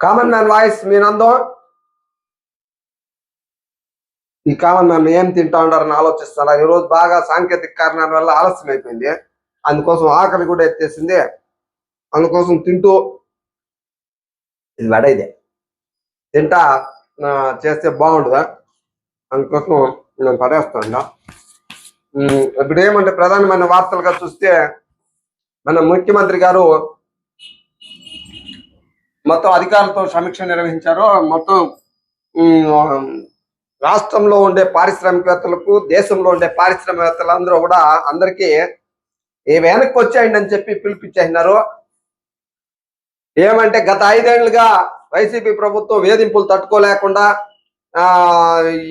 Common man voice మీ నందో ఈ కామన్ మ్యాన్ ఏం తింటా ఉండారని ఆలోచిస్తారా ఈ రోజు బాగా సాంకేతిక కారణాల వల్ల ఆలస్యం అయిపోయింది. అందుకోసం ఆకలి కూడా ఎత్తేసింది. అందుకోసం తింటూ ఇది వడ ఇదే. తింటా చేస్తే బాగుండదా? అందుకోసం నేను పడేస్తాను ఇప్పుడు ఏమంటే ప్రధానమైన వార్తలుగా చూస్తే మన ముఖ్యమంత్రి గారు మొత్తం అధికారులతో సమీక్ష నిర్వహించారు. మొత్తం రాష్ట్రంలో ఉండే పారిశ్రామికవేత్తలకు దేశంలో ఉండే పారిశ్రామికవేత్తలు అందరూ కూడా అందరికీ ఏ వెనక్కి వచ్చేయండి అని చెప్పి పిలిపించేసినారు. ఏమంటే గత ఐదేళ్ళుగా వైసీపీ ప్రభుత్వం వేధింపులు తట్టుకోలేకుండా ఆ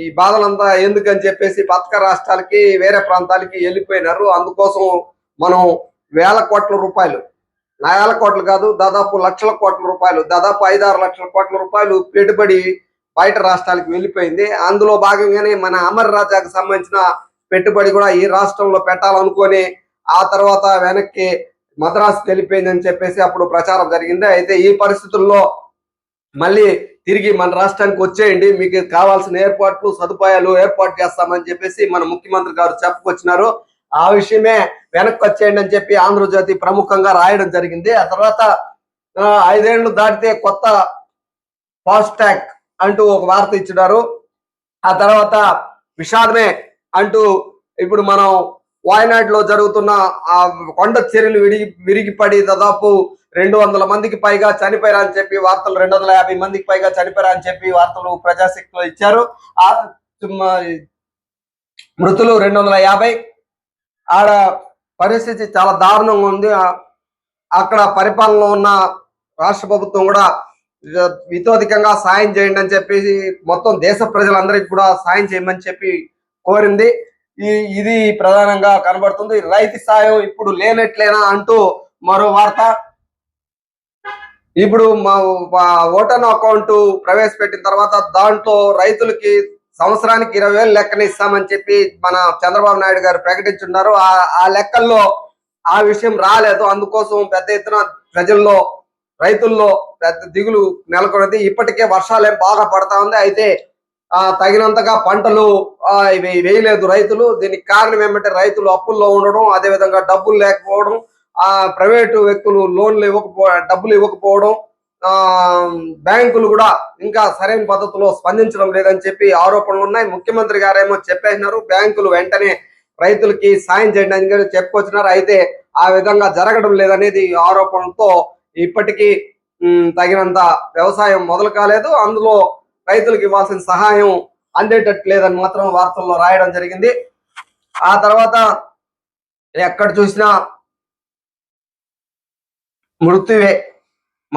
ఈ బాధలంతా ఎందుకని చెప్పేసి పథక రాష్ట్రాలకి వేరే ప్రాంతాలకి వెళ్ళిపోయినారు. అందుకోసం మనం వేల కోట్ల రూపాయలు నా కోట్లు కాదు దాదాపు లక్షల కోట్ల రూపాయలు దాదాపు ఐదారు లక్షల కోట్ల రూపాయలు పెట్టుబడి బయట రాష్ట్రాలకు వెళ్ళిపోయింది. అందులో భాగంగానే మన అమర్ రాజాకు సంబంధించిన పెట్టుబడి కూడా ఈ రాష్ట్రంలో పెట్టాలనుకొని ఆ తర్వాత వెనక్కి మద్రాసుకి వెళ్ళిపోయిందని చెప్పేసి అప్పుడు ప్రచారం జరిగింది. అయితే ఈ పరిస్థితుల్లో మళ్ళీ తిరిగి మన రాష్ట్రానికి వచ్చేయండి మీకు కావాల్సిన ఏర్పాట్లు సదుపాయాలు ఏర్పాటు చేస్తామని చెప్పేసి మన ముఖ్యమంత్రి గారు చెప్పుకొచ్చినారు. ఆ విషయమే వెనక్కి వచ్చేయండి అని చెప్పి ఆంధ్రజ్యోతి ప్రముఖంగా రాయడం జరిగింది. ఆ తర్వాత ఐదేళ్ళు దాటితే కొత్త ఫాస్ట్ అంటూ ఒక వార్త ఇచ్చినారు. ఆ తర్వాత విషాదమే అంటూ ఇప్పుడు మనం వాయనాడులో జరుగుతున్న ఆ కొండ చర్యలు విడిగి విరిగిపడి దాదాపు రెండు వందల మందికి పైగా చనిపోయారని చెప్పి వార్తలు రెండు వందల యాభై మందికి పైగా చనిపోయారు అని చెప్పి వార్తలు ప్రజాశక్తిలో ఇచ్చారు. ఆ మృతులు రెండు వందల యాభై ఆడ పరిస్థితి చాలా దారుణంగా ఉంది. అక్కడ పరిపాలనలో ఉన్న రాష్ట్ర ప్రభుత్వం కూడా ఇద- సాయం చేయండి అని చెప్పేసి మొత్తం దేశ ప్రజలందరికీ కూడా సాయం చేయమని చెప్పి కోరింది. ఈ ఇది ప్రధానంగా కనబడుతుంది. రైతు సాయం ఇప్పుడు లేనట్లేనా అంటూ మరో వార్త. ఇప్పుడు మా మా ఓటన్ అకౌంట్ ప్రవేశపెట్టిన తర్వాత దాంట్లో రైతులకి సంవత్సరానికి ఇరవై వేలు లెక్కన ఇస్తామని చెప్పి మన చంద్రబాబు నాయుడు గారు ప్రకటించున్నారు. ఆ ఆ లెక్కల్లో ఆ విషయం రాలేదు. అందుకోసం పెద్ద ఎత్తున ప్రజల్లో రైతుల్లో పెద్ద దిగులు నెలకొన్నది. ఇప్పటికే వర్షాలు ఏం బాగా పడతా ఉంది. అయితే ఆ తగినంతగా పంటలు ఆ, ఇవి వేయలేదు రైతులు. దీనికి కారణం ఏమంటే రైతులు అప్పుల్లో ఉండడం అదే విధంగా డబ్బులు లేకపోవడం ఆ ప్రైవేటు వ్యక్తులు లోన్లు ఇవ్వకపో డబ్బులు ఇవ్వకపోవడం బ్యాంకులు కూడా ఇంకా సరైన పద్ధతిలో స్పందించడం లేదని చెప్పి ఆరోపణలు ఉన్నాయి. ముఖ్యమంత్రి గారేమో చెప్పేసినారు. బ్యాంకులు వెంటనే రైతులకి సాయం చేయండి అని చెప్పుకొచ్చినారు. అయితే ఆ విధంగా జరగడం లేదనేది ఆరోపణలతో ఇప్పటికీ తగినంత వ్యవసాయం మొదలు కాలేదు. అందులో రైతులకు ఇవ్వాల్సిన సహాయం అందేటట్టు లేదని మాత్రం వార్తల్లో రాయడం జరిగింది. ఆ తర్వాత ఎక్కడ చూసినా మృత్యువే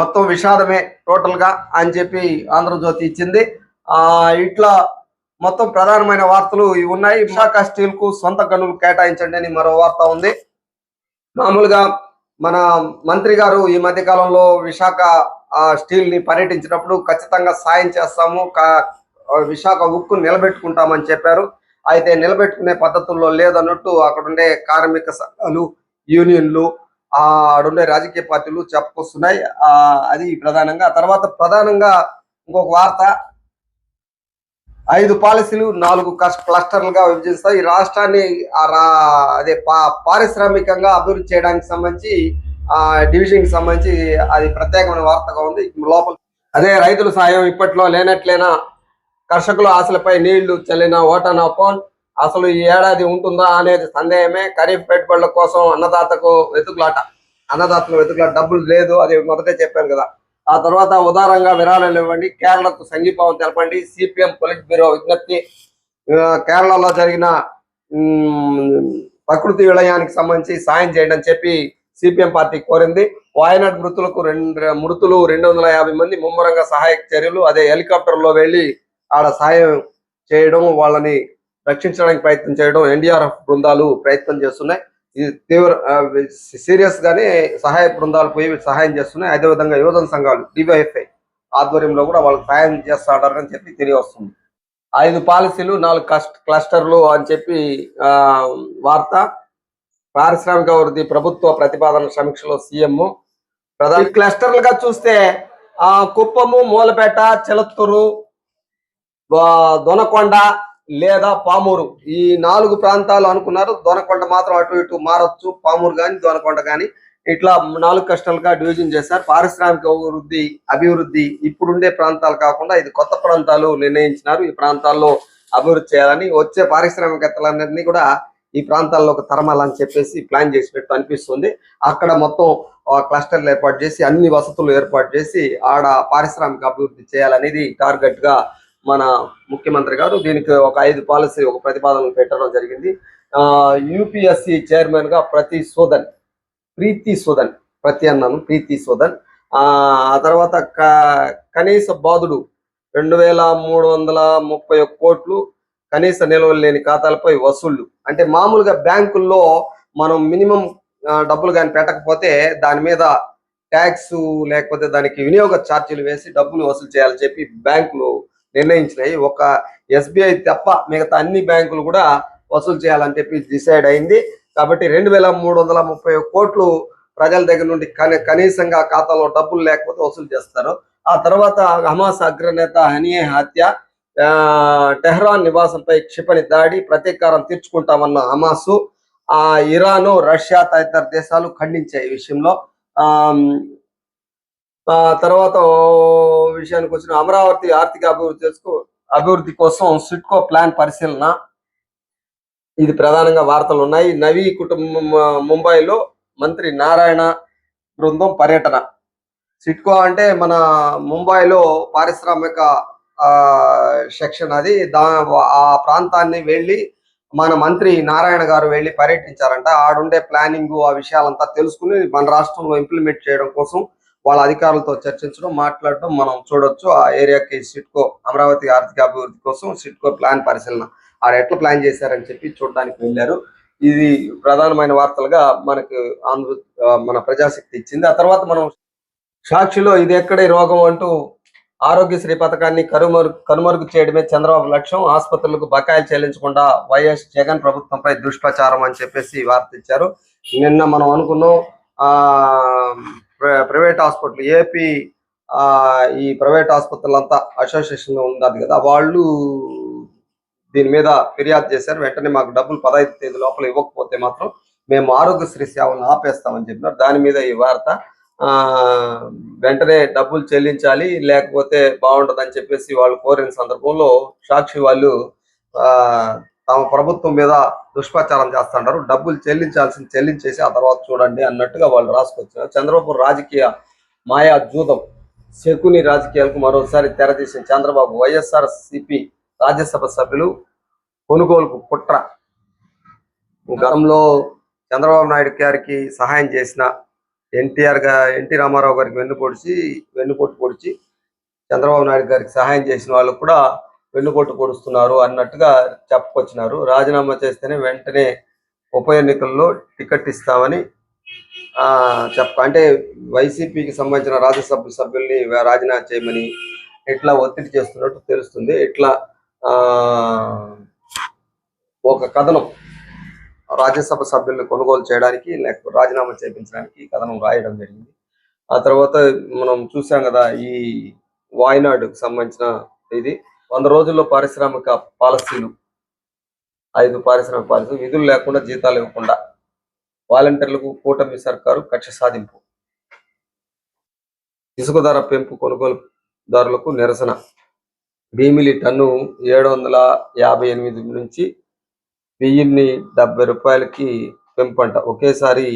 మొత్తం విషాదమే టోటల్గా అని చెప్పి ఆంధ్రజ్యోతి ఇచ్చింది. ఆ ఇట్లా మొత్తం ప్రధానమైన వార్తలు ఇవి ఉన్నాయి. విశాఖ స్టీల్కు సొంత గనులు కేటాయించండి అని మరో వార్త ఉంది. మామూలుగా మన మంత్రి గారు ఈ మధ్య కాలంలో విశాఖ స్టీల్ని పర్యటించినప్పుడు ఖచ్చితంగా సాయం చేస్తాము. విశాఖ ఉక్కు నిలబెట్టుకుంటామని చెప్పారు. అయితే నిలబెట్టుకునే పద్ధతుల్లో లేదన్నట్టు అక్కడ ఉండే కార్మిక సంఘాలు యూనియన్లు ఆడుండే రాజకీయ పార్టీలు చెప్పుకొస్తున్నాయి ఆ అది ప్రధానంగా. తర్వాత ప్రధానంగా ఇంకొక వార్త. ఐదు పాలసీలు నాలుగు క్లస్టర్లుగా విభజిస్తాయి. ఈ రాష్ట్రాన్ని ఆ రా- అదే పా- పారిశ్రామికంగా అభివృద్ధి చేయడానికి సంబంధించి ఆ డివిజన్కి సంబంధించి అది ప్రత్యేకమైన వార్తగా ఉంది. లోపల అదే రైతుల సాయం ఇప్పట్లో లేనట్లేనా? కర్షకుల ఆశలపై నీళ్ళు చల్లిన ఓటాన్ అకౌంట్ అసలు ఈ ఏడాది ఉంటుందా అనేది సందేహమే. ఖరీఫ్ పెట్టుబడుల కోసం అన్నదాతకు వెతుకులాట. అన్నదాతలు వెతుకులాట. డబ్బులు లేదు అది మొదటే చెప్పాను కదా. ఆ తర్వాత ఉదారంగా విరాళాలు ఇవ్వండి. కేరళకు సంఘీభావం తెలపండి. సిపిఎం పొలిట్ బ్యూరో విజ్ఞప్తి. కేరళలో జరిగిన ప్రకృతి విలయానికి సంబంధించి సాయం చేయండి అని చెప్పి సిపిఎం పార్టీ కోరింది. వాయనాడ్ మృతులకు రెండు మృతులు రెండు వందల యాభై మంది ముమ్మరంగా సహాయక చర్యలు. అదే హెలికాప్టర్లో ఆడ సాయం చేయడం వాళ్ళని రక్షించడానికి ప్రయత్నం చేయడం ఎన్డీఆర్ఎఫ్ బృందాలు ప్రయత్నం చేస్తున్నాయి. ఇది తీవ్ర సీరియస్ గానే సహాయ బృందాలు పోయి సహాయం చేస్తున్నాయి. అదే విధంగా యువజన సంఘాలు డివైఎఫ్ఐ ఆధ్వర్యంలో కూడా వాళ్ళకి సహాయం చేస్తాడని చెప్పి తెలియవస్తుంది. ఐదు పాలసీలు నాలుగు కస్ట్ క్లస్టర్లు అని చెప్పి ఆ, వార్త. పారిశ్రామిక అభివృద్ధి ప్రభుత్వ ప్రతిపాదన సమీక్షలో సీఎం. ప్రధాన క్లస్టర్లుగా చూస్తే ఆ కుప్పము మూలపేట చిలత్తూరు దొనకొండ లేదా పామూరు. ఈ నాలుగు ప్రాంతాలు అనుకున్నారు. దొనకొండ మాత్రం అటు ఇటు మారొచ్చు. పామూరు కానీ దొనకొండ కానీ ఇట్లా నాలుగు కష్టాలుగా డివిజన్ చేశారు. పారిశ్రామిక అభివృద్ధి అభివృద్ధి ఇప్పుడుండే ప్రాంతాలు కాకుండా ఇది కొత్త ప్రాంతాలు నిర్ణయించినారు. ఈ ప్రాంతాల్లో అభివృద్ధి చేయాలని వచ్చే పారిశ్రామికవేత్తలందరినీ కూడా ఈ ప్రాంతాల్లోకి తరమాలని చెప్పేసి ప్లాన్ చేసినట్టు అనిపిస్తుంది. అక్కడ మొత్తం క్లస్టర్లు ఏర్పాటు చేసి అన్ని వసతులు ఏర్పాటు చేసి ఆడ పారిశ్రామిక అభివృద్ధి చేయాలనేది టార్గెట్గా మన ముఖ్యమంత్రి గారు దీనికి ఒక ఐదు పాలసీ ఒక ప్రతిపాదన పెట్టడం జరిగింది. ఆ యూపీఎస్సి చైర్మన్గా ప్రతి సోదన్ ప్రీతి సోదన్ ప్రతి అన్నాను ప్రీతి సోదన్. ఆ తర్వాత కనీస బాధుడు రెండు వేల మూడు వందల ముప్పై కోట్లు కనీస నిల్వలు లేని ఖాతాలపై వసూళ్ళు. అంటే మామూలుగా బ్యాంకుల్లో మనం మినిమం డబ్బులు కానీ పెట్టకపోతే దాని మీద ట్యాక్స్ లేకపోతే దానికి వినియోగ ఛార్జీలు వేసి డబ్బులు వసూలు చేయాలని చెప్పి బ్యాంకులు నిర్ణయించినాయి. ఒక ఎస్బీఐ తప్ప మిగతా అన్ని బ్యాంకులు కూడా వసూలు చేయాలని చెప్పి డిసైడ్ అయింది. కాబట్టి రెండు వేల మూడు వందల ముప్పై కోట్లు ప్రజల దగ్గర నుండి కనీసంగా ఖాతాలో డబ్బులు లేకపోతే వసూలు చేస్తారు. ఆ తర్వాత హమాస్ అగ్రనేత హనియే హత్య ఆ, టెహ్రాన్ నివాసంపై క్షిపణి దాడి ప్రతీకారం తీర్చుకుంటామన్న హమాసు ఆ ఇరాను రష్యా తదితర దేశాలు ఖండించాయి ఈ విషయంలో. ఆ తర్వాత విషయానికి వచ్చిన అమరావతి ఆర్థిక అభివృద్ధి చేసుకో అభివృద్ధి కోసం సిట్కో ప్లాన్ పరిశీలన. ఇది ప్రధానంగా వార్తలు ఉన్నాయి. నవీ కుటుంబం ముంబైలో మంత్రి నారాయణ బృందం పర్యటన. సిట్కో అంటే మన ముంబైలో పారిశ్రామిక ఆ సెక్షన్ అది. దా ఆ ప్రాంతాన్ని వెళ్ళి మన మంత్రి నారాయణ గారు వెళ్ళి పర్యటించారంట. ఆడుండే ప్లానింగ్ ఆ విషయాలంతా తెలుసుకుని మన రాష్ట్రంలో ఇంప్లిమెంట్ చేయడం కోసం వాళ్ళ అధికారులతో చర్చించడం మాట్లాడడం మనం చూడొచ్చు. ఆ ఏరియాకి సిట్కో అమరావతి ఆర్థిక అభివృద్ధి కోసం సిట్కో ప్లాన్ పరిశీలన. ఆడ ఎట్లా ప్లాన్ చేశారని చెప్పి చూడడానికి వెళ్ళారు. ఇది ప్రధానమైన వార్తలుగా మనకు ఆంధ్ర మన ప్రజాశక్తి ఇచ్చింది. ఆ తర్వాత మనం సాక్షిలో ఇది ఎక్కడే రోగం అంటూ ఆరోగ్యశ్రీ పథకాన్ని కనుమరుగు కనుమరుగు చేయడమే చంద్రబాబు లక్ష్యం. ఆసుపత్రులకు బకాయిలు చెల్లించకుండా వైఎస్ జగన్ ప్రభుత్వంపై దుష్ప్రచారం అని చెప్పేసి వార్త ఇచ్చారు. నిన్న మనం అనుకున్నాం ఆ ప్రైవేట్ హాస్పిటల్ ఏపీ ఆ ఈ ప్రైవేట్ హాస్పిటల్ అంతా అసోసియేషన్ ఉన్నది కదా. వాళ్ళు దీని మీద ఫిర్యాదు చేశారు. వెంటనే మాకు డబ్బులు పదహైదు తేదీ లోపల ఇవ్వకపోతే మాత్రం మేము ఆరోగ్యశ్రీ సేవలను ఆపేస్తామని చెప్పినారు. దాని మీద ఈ వార్త ఆ వెంటనే డబ్బులు చెల్లించాలి లేకపోతే బాగుండదని చెప్పేసి వాళ్ళు కోరిన సందర్భంలో సాక్షి వాళ్ళు ఆ తమ ప్రభుత్వం మీద దుష్ప్రచారం చేస్తుంటారు. డబ్బులు చెల్లించాల్సిన చెల్లించేసి ఆ తర్వాత చూడండి అన్నట్టుగా వాళ్ళు రాసుకొచ్చారు. చంద్రబాబు రాజకీయ మాయా జూదం. శకుని రాజకీయాలకు మరోసారి తెరతీసిన చంద్రబాబు వైఎస్ఆర్ సిపి రాజ్యసభ సభ్యులు కొనుగోలుకు కుట్ర. గతంలో చంద్రబాబు నాయుడు గారికి సహాయం చేసిన ఎన్టీఆర్గా ఎన్టీ రామారావు గారికి వెన్ను పొడిచి వెన్నుపోటు పొడిచి చంద్రబాబు నాయుడు గారికి సహాయం చేసిన వాళ్ళు కూడా వెన్నుపోటు పొడుస్తున్నారు అన్నట్టుగా చెప్పుకొచ్చినారు. రాజీనామా చేస్తేనే వెంటనే ఉప ఎన్నికల్లో టికెట్ ఇస్తామని ఆ చెప్ప అంటే వైసీపీకి సంబంధించిన రాజ్యసభ సభ్యుల్ని రాజీనామా చేయమని ఇట్లా ఒత్తిడి చేస్తున్నట్టు తెలుస్తుంది. ఇట్లా ఆ ఒక కథనం రాజ్యసభ సభ్యుల్ని కొనుగోలు చేయడానికి లేకపోతే రాజీనామా చేయించడానికి కథనం రాయడం జరిగింది. ఆ తర్వాత మనం చూసాం కదా ఈ వాయనాడుకు సంబంధించిన ఇది. వంద రోజుల్లో పారిశ్రామిక పాలసీలు ఐదు పారిశ్రామిక పాలసీలు విధులు లేకుండా జీతాలు ఇవ్వకుండా వాలంటీర్లకు కూటమి సర్కారు కక్ష సాధింపు. ఇసుక ధర పెంపు కొనుగోలుదారులకు నిరసన. భీమిలి టన్ను ఏడు వందల యాభై ఎనిమిది నుంచి వెయ్యిన్ని డెబ్బై రూపాయలకి పెంపంట. ఒకేసారి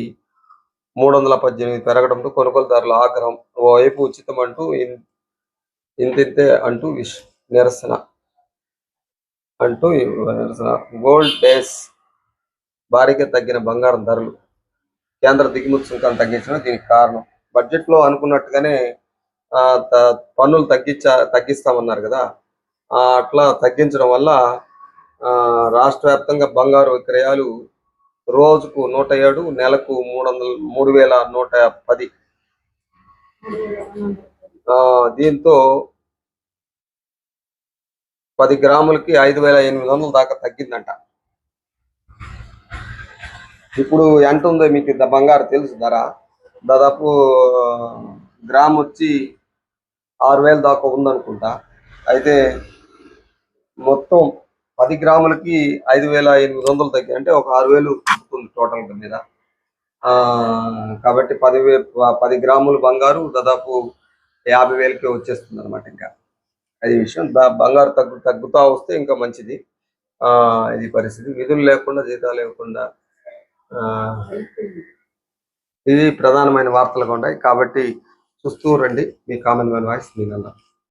మూడు వందల పద్దెనిమిది పెరగడంతో కొనుగోలుదారుల ఆగ్రహం ఓవైపు ఉచితం అంటూ ఇంతింతే అంటూ విష్ నిరసన అంటూ నిరసన. గోల్డ్ బేస్ భారీగా తగ్గిన బంగారం ధరలు. కేంద్ర దిగుమతి సుంకాన్ని తగ్గించడం దీనికి కారణం. బడ్జెట్లో అనుకున్నట్టుగానే ఆ, త- పన్నులు తగ్గించా తగ్గిస్తామన్నారు కదా. అట్లా తగ్గించడం వల్ల ఆ, రాష్ట్ర వ్యాప్తంగా బంగారు విక్రయాలు రోజుకు నూట ఏడు నెలకు మూడు వందల మూడు వేల నూట పది. ఆ, దీంతో పది గ్రాములకి ఐదు వేల ఎనిమిది వందల దాకా తగ్గిందంట. ఇప్పుడు ఎంత ఉందో మీకు బంగారు తెలుసు ధర? దాదాపు గ్రామ్ వచ్చి ఆరు వేల దాకా ఉందనుకుంటా. అయితే మొత్తం పది గ్రాములకి ఐదు వేల ఎనిమిది వందలు తగ్గి అంటే ఒక ఆరు వేలు ఉంటుంది టోటల్ మీద. కాబట్టి పది వే పది గ్రాములు బంగారు దాదాపు యాభై వేలకే వచ్చేస్తుంది అనమాట ఇంకా. అది విషయం. బంగారు తగ్గు తగ్గుతూ వస్తే ఇంకా మంచిది. ఆ ఇది పరిస్థితి. విధులు లేకుండా జీతాలు లేకుండా ఆ, ఇది ప్రధానమైన వార్తలుగా ఉన్నాయి కాబట్టి చూస్తూ రండి. మీ కామన్ మ్యాన్ వాయిస్ మీ నల్లా.